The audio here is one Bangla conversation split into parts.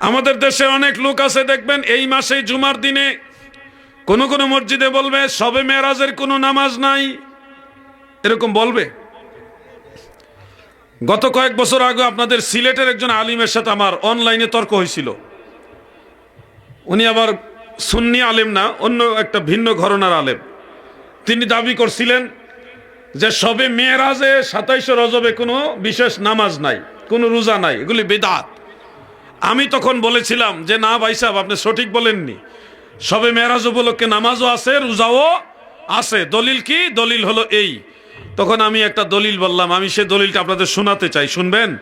আমাদের দেশে অনেক লোক আছে, দেখবেন, এই মাসে জুমার দিনে কোন কোন মসজিদে বলবে, সবে মেরাজের কোনো নামাজ নাই। এরকম বলবে। গত কয়েক বছর আগে আপনাদের সিলেটের একজন আলিমের সাথে আমার অনলাইনে তর্ক হয়েছিল। উনি আবার সুন্নি আলেম না, অন্য একটা ভিন্ন ঘরনার আলেম। তিনি দাবি করছিলেন যে সবে মেয়েরাজে সাতাইশে রজবে কোনো বিশেষ নামাজ নাই, কোনো রোজা নাই, এগুলি বেদাত। আমি তখন বলেছিলাম যে, না ভাই সাহেব, আপনি সঠিক বলেননি। সবে মেয়েরাজ উপলক্ষে নামাজও আছে, রোজাও আছে। দলিল কি? দলিল হলো এই। তখন আমি একটা দলিল বললাম, আমি সে দলিলটা আপনাদের শোনাতে চাই, শুনবেন?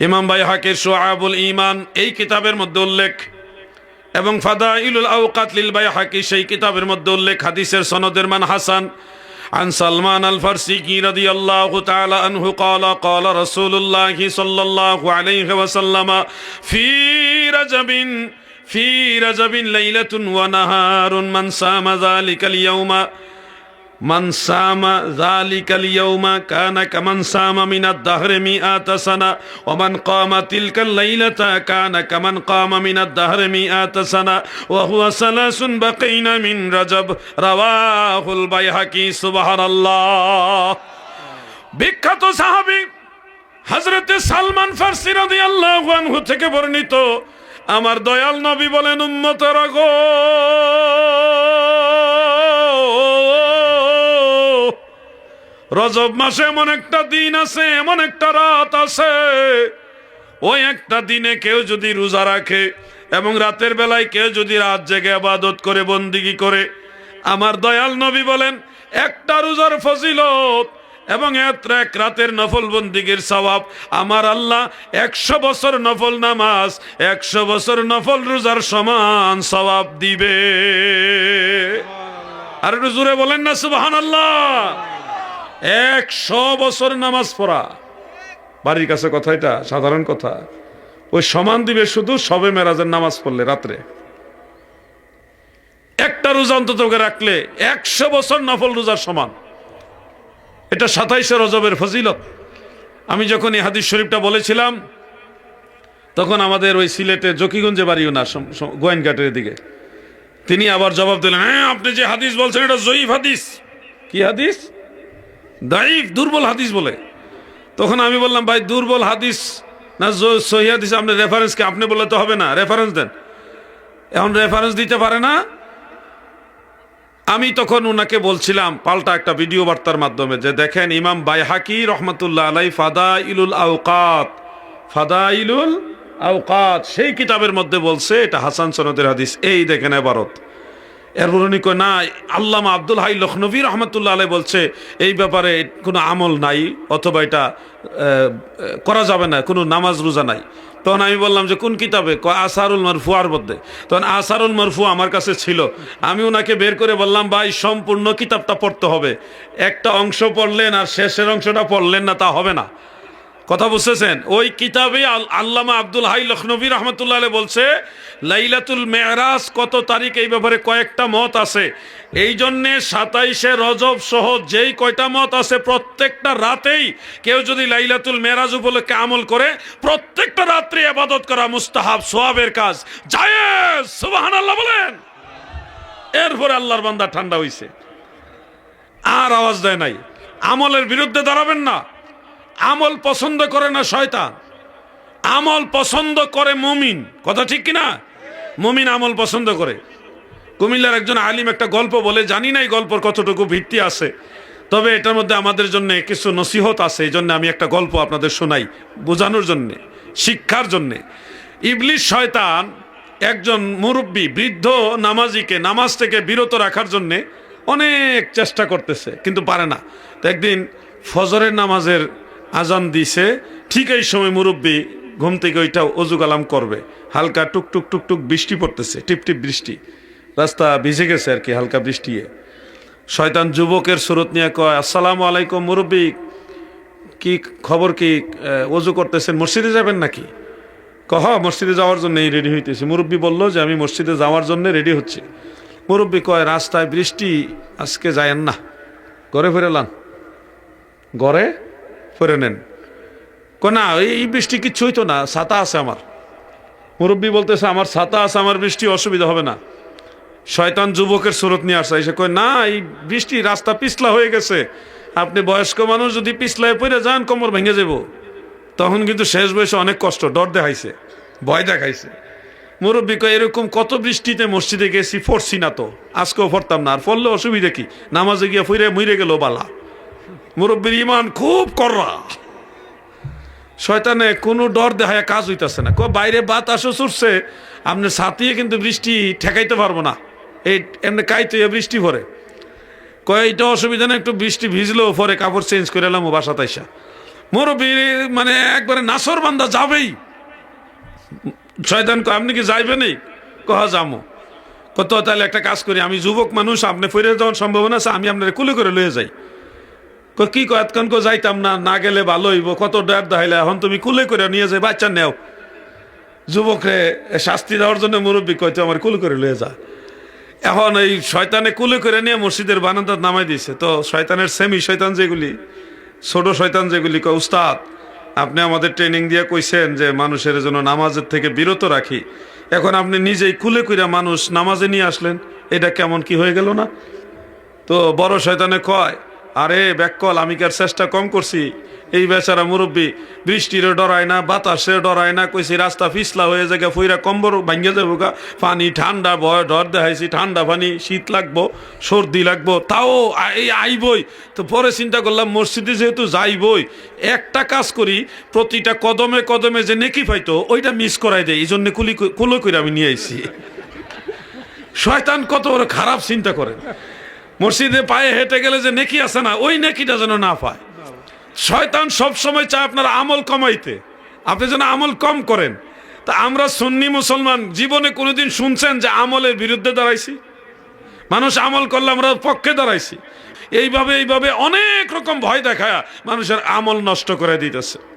ইমাম ভাই হাকের সোয়াবুল ইমান এই কিতাবের মধ্যে উল্লেখ। এবং ফাদা ইলুল আউকাত লিল বাই হাকি সেই কিতাবের মধ্যে উল্লেখ, হাদিসের সনদের মান হাসান। عن سلمان الفرسي رضي الله تعالى عنه قال قال رسول الله صلى الله عليه وسلم في رجب في رجب ليلة ونهار من سام ذلك اليوم মানসামা জালিকাল ইয়াউমা কানা কামান সামা মিনাদ দাহরে মিআতা সানা, ওয়া মান কামা তিলকাল লাইলাতা কানা কামান কামা মিনাদ দাহরে মিআতা সানা, ওয়া হুয়া সালাসুন বাকিনা মিন রাজাব। রাওয়াহুল বাইহাকি, সুবহানাল্লাহ। বিখ্যাত সাহাবী হযরতে সালমান ফারসি রাদিয়াল্লাহু আনহু থেকে বর্ণিত, আমার দয়াল নবী বলেন, উম্মতেরা গো রজব মাসে এমন একটা দিন আছে, এমন একটা রাত আছে। ওই একটা দিনে কেউ যদি রোজা রাখে এবং রাতের বেলায় কেউ যদি রাত জেগে আবাদত করে, বন্দিগি করে, আমার দয়াল নবী বলেন, একটা রোজার ফজিলত এবং এক রাতের নফল বন্দিগির সওয়াব। আমার আল্লাহ একশো বছর নফল নামাজ, একশো বছর নফল রোজার সমান সওয়াব দিবে। আর একটু জোরে বলেন না সুবাহান আল্লাহ একশো বছর নামাজ পড়া। বাড়ির কাছে কথা এটা, সাধারণ কথা। ওই সমান দিবে শুধু সবে মেরাজের নামাজ পড়লে রাত্রে। একটা রোজা অন্তত রাখলে একশো বছর নফল রোজার সমান। এটা সাতাইশে রজবের ফজিলত। আমি যখন এই হাদিস শরীফটা বলেছিলাম, তখন আমাদের ওই সিলেটে জকিগঞ্জে বাড়িও না গোয়েনঘাটের দিকে। তিনি আবার জবাব দিলেন হ্যাঁ আপনি যে হাদিস বলছেন, এটা জয়ীফ হাদিস। কি হাদিস? দাইফ দুর্বল হাদিস বলে। তখন আমি বললাম, ভাই, দুর্বল হাদিস না জ- সহি হাদিস, আপনি রেফারেন্সকে আপনি বললে তো হবে না। রেফারেন্স দেন। এখন রেফারেন্স দিতে পারে না। আমি তখন ওনাকে বলছিলাম, পাল্টা একটা ভিডিও বার্তার মাধ্যমে যে, দেখেন, ইমাম বাই বাইহাকি রহমতুল্লাহ আলাই ফাদা ইলুল আউকাত ফাদা ইলুল আউকাত সেই কিতাবের মধ্যে বলছে, এটা হাসান সনদের হাদিস, এই দেখেন এবারত। এরপর উনি কয়, না, আল্লামা আব্দুল হাই লখনবী রহমতুল্লাহ আলাই বলছে, এই ব্যাপারে কোনো আমল নাই, অথবা এটা করা যাবে না, কোনো নামাজ রোজা নাই। তখন আমি বললাম যে, কোন কিতাবে? আসারুল মারফু আর মধ্যে। তখন আসারুল মারফু আমার কাছে ছিল। আমি ওনাকে বের করে বললাম, ভাই, সম্পূর্ণ কিতাবটা পড়তে হবে। একটা অংশ পড়লেন আর শেষের অংশটা পড়লেন না, তা হবে না। কথা বুঝতেছেন? ওই কিতাবে আল- আল্লামা আব্দুল হাই লখনবী রহমতুল্লাহ বলছে, লাইলাতুল মেয়রাজ কত তারিখ, এই ব্যাপারে কয়েকটা মত আছে। এই জন্যে সাতাইশে রজব সহ যেই কয়টা মত আছে, প্রত্যেকটা রাতেই কেউ যদি লাইলাতুল মেরাজ উপলক্ষে আমল করে, প্রত্যেকটা রাত্রে আবাদত করা মুস্তাহাব, সোয়াবের কাজ। জায়েজ! সুবহানাল্লাহ বলেন! এরপরে আল্লাহর বান্দা ঠান্ডা হইছে। আর আওয়াজ দেয় নাই। আমলের বিরুদ্ধে দাঁড়াবেন না। আমল পছন্দ করে না শয়তান? আমল পছন্দ করে মুমিন। কথা ঠিক কি না মুমিন আমল পছন্দ করে। কুমিল্লার একজন আলিম একটা গল্প বলে, জানি না এই গল্পর কতটুকু ভিত্তি আছে, তবে এটার মধ্যে আমাদের জন্য কিছু নসিহত আছে, এই জন্য আমি একটা গল্প আপনাদের শোনাই, বোঝানোর জন্যে, শিক্ষার জন্যে। ইবলিশ শয়তান একজন মুরব্বী, বৃদ্ধ নামাজিকে, নামাজ থেকে বিরত রাখার জন্যে অনেক চেষ্টা করতেছে, কিন্তু পারে না। তো একদিন ফজরের নামাজের আজান দিছে, ঠিক এই সময় মুরব্বী ঘুম থেকে ওইটা অজু কালাম করবে। হালকা টুক টুক টুক টুক বৃষ্টি পড়তেছে, টিপ টিপ বৃষ্টি। রাস্তা ভিজে গেছে আর কি, হালকা বৃষ্টিয়ে শয়তান যুবকের সুরত নিয়ে কয়, আসসালামু আলাইকুম মুরব্বী, কি খবর কি অজু করতেছেন? মসজিদে যাবেন নাকি? কহ, মসজিদে যাওয়ার জন্য রেডি হইতেছি। মুরব্বী বলল যে, আমি মসজিদে যাওয়ার জন্য রেডি হচ্ছে। মুরব্বী কয়, রাস্তায় বৃষ্টি, আজকে যায়েন না। ঘরে ফিরে লান ঘরে ফিরে নেন। কয়, না, এই বৃষ্টি কিচ্ছু হইতো না, ছাতা আছে আমার। মুরব্বী বলতেছে, আমার ছাতা আছে, আমার বৃষ্টি অসুবিধা হবে না। শয়তান যুবকের স্রোত নিয়ে আসছে। এসে কয়, না, এই বৃষ্টি রাস্তা পিছলা হয়ে গেছে। আপনি বয়স্ক মানুষ, যদি পিছলায় পড়ে যান, কোমর ভেঙে যাব। তখন কিন্তু শেষ বয়সে অনেক কষ্ট, ডর দেখাইছে, ভয় দেখাইছে। মুরব্বী কয়, এরকম কত বৃষ্টিতে মসজিদে গেছি পড়ছি না তো, আজকেও পড়তাম না। আর পড়লে অসুবিধা কি? নামাজে গিয়ে ফুইরে মুইরে গেল বালা। মুরব্বীর ইমান খুব কররা শয়তানে কোনো ডর দেখায় কাজ হইতাছে না। বাইরে বাতাসও ছুটছে আপনি সাথিয়ে কিন্তু বৃষ্টি ঠেকাইতে পারব না। এই এমনি কাইতে বৃষ্টি ভরে কয়, এইটা অসুবিধা না একটু বৃষ্টি ভিজলেও পরে কাপড় চেঞ্জ করে এলাম ও বাসা তাইসা মুরব্বী মানে একবারে নাসর বান্দা যাবেই। শয়তান আপনি কি যাইবেনই? কহা যামো। কত তাহলে একটা কাজ করি, আমি যুবক মানুষ, আপনি ফিরে যাওয়ার সম্ভাবনা আছে, আমি আপনার কুলে করে লয়ে যাই। কি কয়, এতক্ষণ কো যাইতাম না না গেলে ভালো হইব। কত ডর দেখাইলে এখন তুমি কুলে করে নিয়ে যাই, বাচ্চা নেও। যুবকরে শাস্তি দেওয়ার জন্য মুরব্বী কয়তো আমার কুলে করে লয়ে যা। এখন এই শয়তানে কুলে করে নিয়ে মসজিদের বানান্দার নামাই দিয়েছে তো শয়তানের সেমি শয়তান যেগুলি, ছোট শয়তান যেগুলি, কয়, উস্তাদ, আপনি আমাদের ট্রেনিং দিয়ে কইছেন যে মানুষের জন্য নামাজের থেকে বিরত রাখি। এখন আপনি নিজেই কুলে কইরা মানুষ নামাজে নিয়ে আসলেন, এটা কেমন কি হয়ে গেল না? তো বড় শয়তানে কয় আরে ব্যাককল আমি কার চেষ্টা কম করছি? এই বেচারা মুরব্বী বৃষ্টিরও ডরায় না, বাতাসে ডরায় না, কইছি রাস্তা পিছলা হয়ে যায় ফুইরা কম্বর ভাঙ্গে যাব গা পানি ঠান্ডা ভয়, ডর দেখাইছি, ঠান্ডা পানি, শীত লাগবো, সর্দি লাগবো, তাও এই আইবই। তো পরে চিন্তা করলাম, মসজিদে যেহেতু যাইবই, একটা কাজ করি, প্রতিটা কদমে কদমে যে নেকি পাইতো, ওইটা মিস করাই দেয় এই জন্য কুলি কুলো করে আমি নিয়ে আইছি। শয়তান কত বড় খারাপ চিন্তা করেন মসজিদে পায়ে হেঁটে গেলে যে নেকি আছে না, ওই নেকিটা যেন না পায়। শয়তান সব সময় চায় আপনার আমল কমাইতে। আপনি যেন আমল কম করেন। তা আমরা সুন্নি মুসলমান, জীবনে কোনোদিন শুনছেন যে আমলের বিরুদ্ধে দাঁড়াইছি? মানুষ আমল করলে আমরা পক্ষে দাঁড়াইছি। এইভাবে এইভাবে অনেক রকম ভয় দেখায় মানুষের আমল নষ্ট করে দিতেছে।